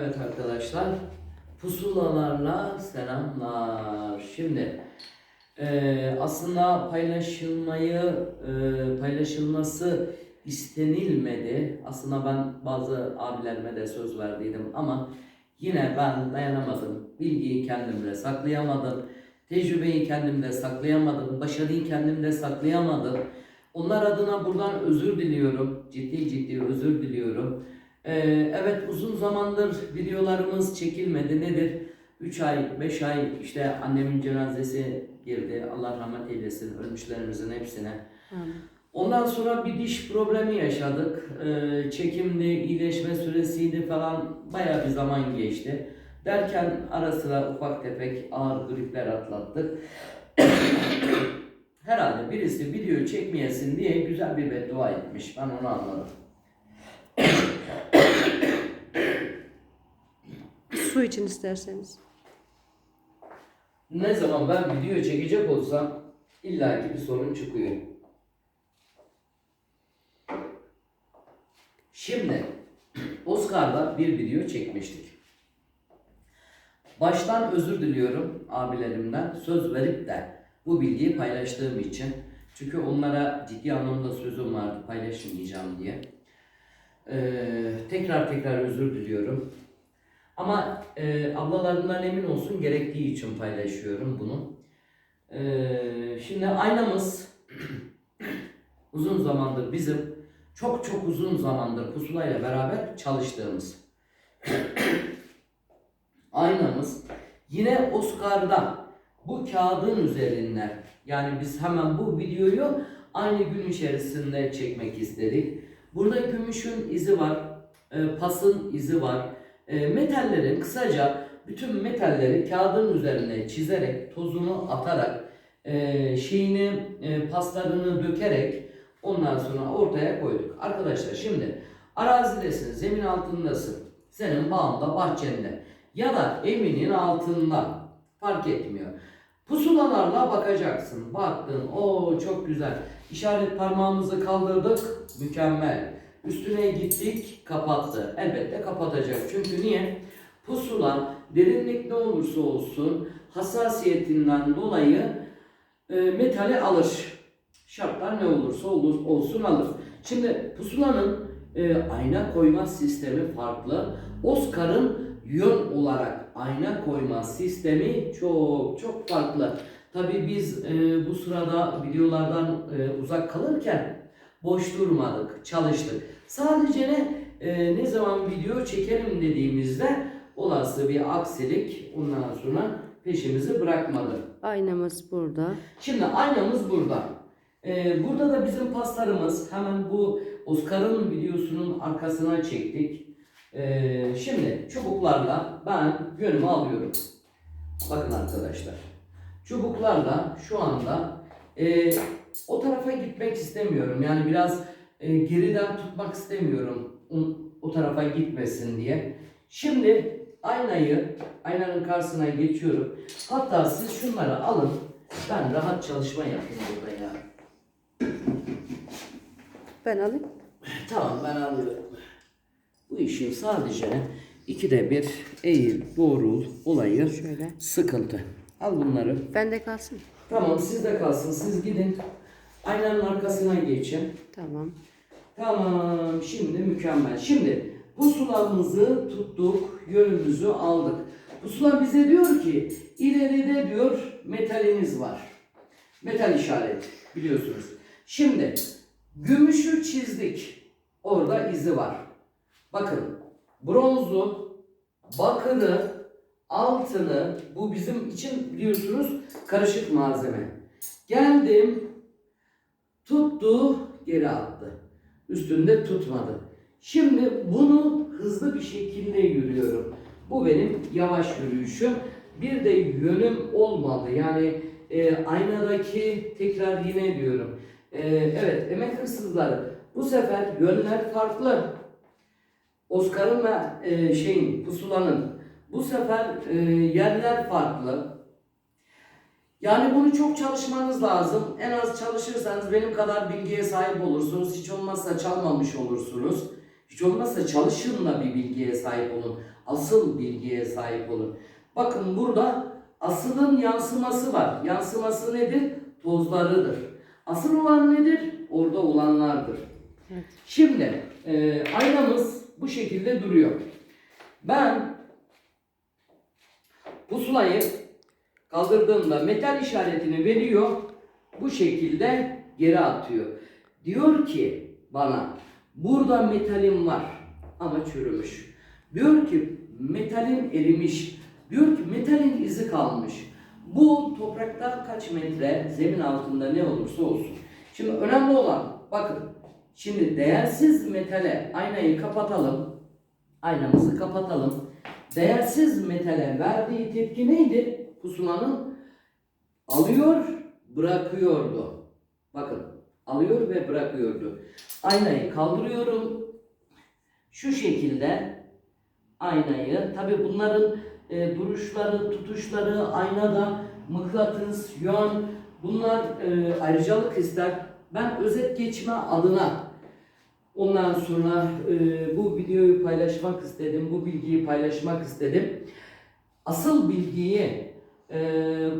Evet arkadaşlar, pusulalarla selamlar. Şimdi eee, aslında paylaşılmayı, eee, paylaşılması istenilmedi. Aslında ben bazı abilerime de söz verdiydim ama yine ben dayanamadım. Bilgiyi kendimde saklayamadım. Tecrübeyi kendimde saklayamadım. Başarıyı kendimde saklayamadım. Onlar adına buradan özür diliyorum. Ciddi ciddi özür diliyorum. Ee, evet uzun zamandır videolarımız çekilmedi. Nedir? 3 ay, 5 ay işte annemin cenazesi girdi. Allah rahmet eylesin ölmüşlerimizin hepsine. Ondan sonra bir diş problemi yaşadık. Ee, çekimdi, iyileşme süresiydi falan bayağı bir zaman geçti. Derken ara sıra ufak tefek ağır gripler atlattık. Herhalde birisi video çekmeyesin diye güzel bir beddua etmiş. Ben onu anladım. Su için isterseniz. Ne zaman ben video çekecek olsam illaki bir sorun çıkıyor. Şimdi Oscar'da bir video çekmiştik. Baştan özür diliyorum abilerimden söz verip de bu bilgiyi paylaştığım için. Çünkü onlara ciddi anlamda sözüm vardı paylaşmayacağım diye. Ee, tekrar tekrar özür diliyorum. Ama e, ablalarından emin olsun gerektiği için paylaşıyorum bunu. Ee, şimdi aynamız uzun zamandır bizim çok çok uzun zamandır pusulayla beraber çalıştığımız aynamız yine Oscar'da bu kağıdın üzerinden yani biz hemen bu videoyu aynı gün içerisinde çekmek istedik. Burada gümüşün izi var, e, pasın izi var. E, metallerin kısaca bütün metalleri kağıdın üzerine çizerek, tozunu atarak, e, şeyini, e, paslarını dökerek ondan sonra ortaya koyduk. Arkadaşlar şimdi arazidesin, zemin altındasın. Senin bağında, bahçende ya da evinin altında fark etmiyor. Pusulalarla bakacaksın. Baktın, o çok güzel. İşaret parmağımızı kaldırdık, mükemmel. Üstüne gittik, kapattı. Elbette kapatacak. Çünkü niye? Pusula derinlik ne olursa olsun hassasiyetinden dolayı e, metali alır. Şartlar ne olursa olur, olsun alır. Şimdi pusulanın e, ayna koyma sistemi farklı. Oscar'ın yön olarak ayna koyma sistemi çok çok farklı. Tabi biz e, bu sırada videolardan e, uzak kalırken boş durmadık, çalıştık. Sadece ne, e, ne zaman video çekelim dediğimizde olası bir aksilik ondan sonra peşimizi bırakmadı. Aynamız burada. Şimdi aynamız burada. Ee, burada da bizim paslarımız hemen bu Oscar'ın videosunun arkasına çektik. Ee, şimdi çubuklarla ben yönümü alıyorum. Bakın arkadaşlar. Çubuklarla şu anda e, o tarafa gitmek istemiyorum. Yani biraz e, geriden tutmak istemiyorum. O, o tarafa gitmesin diye. Şimdi aynayı aynanın karşısına geçiyorum. Hatta siz şunları alın. Ben rahat çalışma yapayım burada ya. Ben alayım. Tamam ben alıyorum. Bu işin sadece ikide bir eğil, doğrul olayı Şöyle. sıkıntı. Al bunları. Bende kalsın. Tamam sizde kalsın. Siz gidin. Aynanın arkasına geçin. Tamam. Tamam şimdi mükemmel. Şimdi pusulamızı tuttuk, yönümüzü aldık. Pusula bize diyor ki ileride diyor metaliniz var. Metal işaret biliyorsunuz. Şimdi gümüşü çizdik. Orada izi var. Bakın bronzu, bakırı, altını bu bizim için biliyorsunuz karışık malzeme. Geldim tuttu geri attı. Üstünde tutmadı. Şimdi bunu hızlı bir şekilde yürüyorum. Bu benim yavaş yürüyüşüm. Bir de yönüm olmadı. Yani e, aynadaki tekrar yine diyorum. E, evet emek hırsızları. Bu sefer yönler farklı. Oscar'ın ve e, şeyin pusulanın. Bu sefer e, yerler farklı. Yani bunu çok çalışmanız lazım. En az çalışırsanız benim kadar bilgiye sahip olursunuz. Hiç olmazsa çalmamış olursunuz. Hiç olmazsa çalışın da bir bilgiye sahip olun. Asıl bilgiye sahip olun. Bakın burada asılın yansıması var. Yansıması nedir? Tozlarıdır. Asıl olan nedir? Orada olanlardır. Evet. Şimdi e, aynamız bu şekilde duruyor. Ben pusulayı kaldırdığımda metal işaretini veriyor. Bu şekilde geri atıyor. Diyor ki bana burada metalim var ama çürümüş. Diyor ki metalin erimiş. Diyor ki metalin izi kalmış. Bu toprakta kaç metre zemin altında ne olursa olsun. Şimdi önemli olan bakın şimdi değersiz metale aynayı kapatalım. Aynamızı kapatalım. Değersiz metale verdiği tepki neydi? Pusulanın alıyor, bırakıyordu. Bakın, alıyor ve bırakıyordu. Aynayı kaldırıyorum. Şu şekilde aynayı, tabi bunların e, duruşları, tutuşları, aynada mıknatıs, yön, bunlar e, ayrıcalık ister. Ben özet geçme adına ondan sonra e, bu videoyu paylaşmak istedim, bu bilgiyi paylaşmak istedim. Asıl bilgiyi e,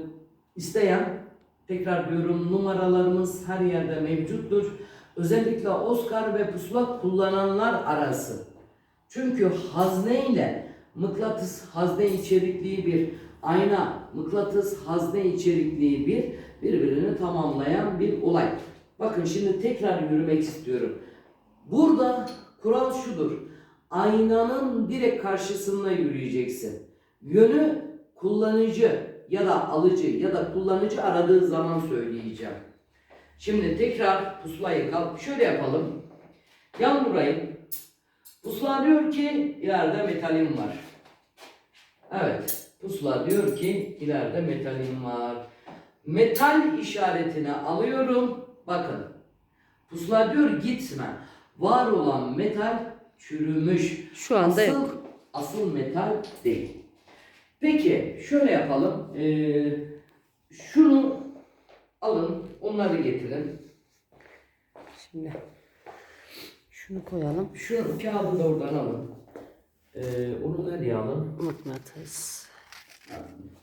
isteyen, tekrar diyorum numaralarımız her yerde mevcuttur. Özellikle Oscar ve pusula kullananlar arası. Çünkü hazne ile mıknatıs hazne içerikliği bir ayna, mıknatıs hazne içerikliği bir birbirini tamamlayan bir olay. Bakın şimdi tekrar yürümek istiyorum. Burada kural şudur. Aynanın direkt karşısında yürüyeceksin. Yönü kullanıcı ya da alıcı ya da kullanıcı aradığı zaman söyleyeceğim. Şimdi tekrar pusulayı kalk. Şöyle yapalım. Yan vurayım. Pusula diyor ki ileride metalim var. Evet. Pusula diyor ki ileride metalim var. Metal işaretini alıyorum. Bakın. Pusula diyor gitme. Var olan metal çürümüş. Şu anda asıl, yok. Asıl metal değil. Peki şöyle yapalım. Ee, şunu alın. Onları getirin. Şimdi şunu koyalım. Şu kağıdı da oradan alın. Ee, onu nereye alın? Mıknatıs.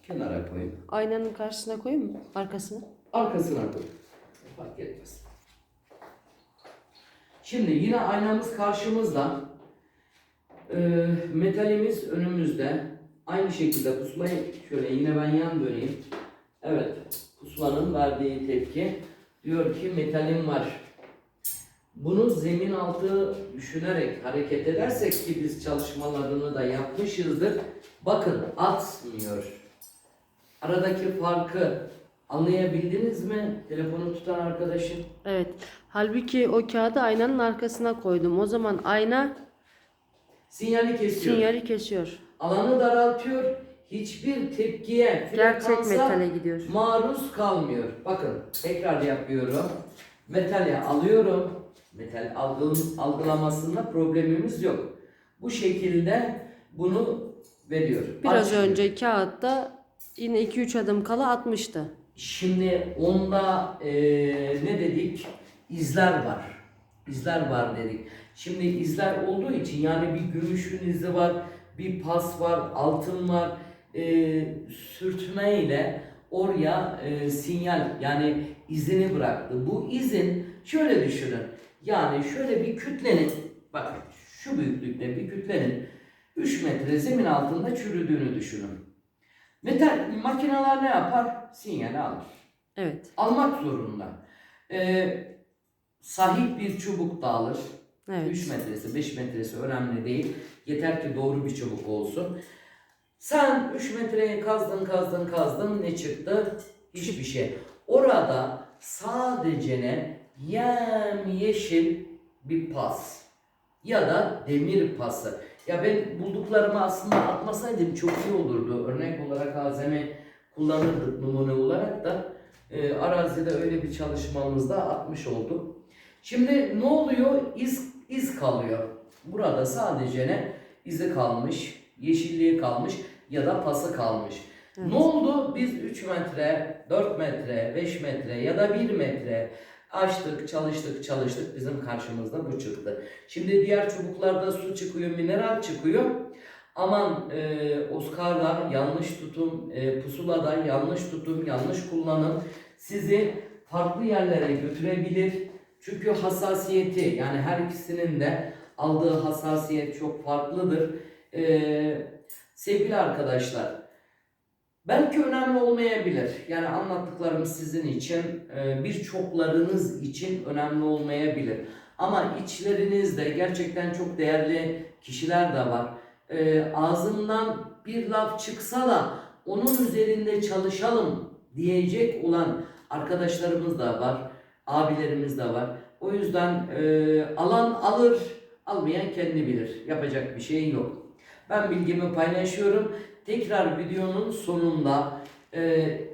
Kenara koyun. Aynanın karşısına koyayım mı? Arkasına. Arkasına koy. Fark etmez. Şimdi yine aynamız karşımızda. Ee, metalimiz önümüzde. Aynı şekilde pusulayı şöyle yine ben yan döneyim. Evet. Pusulanın verdiği tepki. Diyor ki metalim var. Bunu zemin altı düşünerek hareket edersek ki biz çalışmalarını da yapmışızdır. Bakın atmıyor. Aradaki farkı anlayabildiniz mi? Telefonu tutan arkadaşım. Evet. Halbuki o kağıdı aynanın arkasına koydum. O zaman ayna Sinyali kesiyor. sinyali kesiyor. Alanı daraltıyor. Hiçbir tepkiye, Gerçek frekansa metale gidiyor. maruz kalmıyor. Bakın tekrar yapıyorum. Metali alıyorum. Metal algıl- algılamasında problemimiz yok. Bu şekilde bunu veriyor. Biraz Açmıyor. önce kağıtta yine 2-3 adım kala atmıştı. Şimdi onda eee, ne dedik? İzler var. İzler var dedik. Şimdi izler olduğu için yani bir gümüşün izi var, bir pas var, altın var. Eee sürtme ile oraya eee, sinyal yani izini bıraktı. Bu izin şöyle düşünün. Yani şöyle bir kütlenin, bakın şu büyüklükte bir kütlenin 3 metre zemin altında çürüdüğünü düşünün. Metal makineler ne yapar? Sinyali alır. Evet. Almak zorunda. Ee, sahip bir çubuk da alır. Evet. 3 metresi, 5 metresi önemli değil. Yeter ki doğru bir çubuk olsun. Sen 3 metreye kazdın, kazdın, kazdın. Ne çıktı? Hiçbir şey. Orada sadece ne? Yem yeşil bir pas. Ya da demir pası. Ya ben bulduklarımı aslında atmasaydım çok iyi olurdu. Örnek olarak azami kullanırdık numune olarak da e, arazide öyle bir çalışmamızda atmış olduk. Şimdi ne oluyor? İz, iz kalıyor. Burada sadece ne? İzi kalmış, yeşilliği kalmış ya da pası kalmış. Ne oldu? Biz 3 metre, 4 metre, 5 metre ya da 1 metre açtık, çalıştık, çalıştık. Bizim karşımızda bu çıktı. Şimdi diğer çubuklarda su çıkıyor, mineral çıkıyor. Aman e, Oscar'da yanlış tutum, e, pusulada yanlış tutum, yanlış kullanım sizi farklı yerlere götürebilir. Çünkü hassasiyeti yani her ikisinin de aldığı hassasiyet çok farklıdır. E, sevgili arkadaşlar, belki önemli olmayabilir. Yani anlattıklarım sizin için, e, birçoklarınız için önemli olmayabilir. Ama içlerinizde gerçekten çok değerli kişiler de var. E, ağzından bir laf çıksa da onun üzerinde çalışalım diyecek olan arkadaşlarımız da var, abilerimiz de var. O yüzden e, alan alır, almayan kendi bilir. Yapacak bir şey yok. Ben bilgimi paylaşıyorum. Tekrar videonun sonunda e,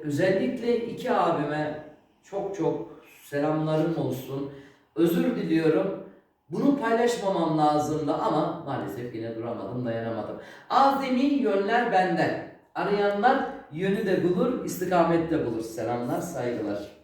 özellikle iki abime çok çok selamlarım olsun. Özür diliyorum. Bunu paylaşmamam lazımdı ama maalesef yine duramadım, dayanamadım. Azami yönler benden. Arayanlar yönü de bulur, istikamet de bulur. Selamlar, saygılar.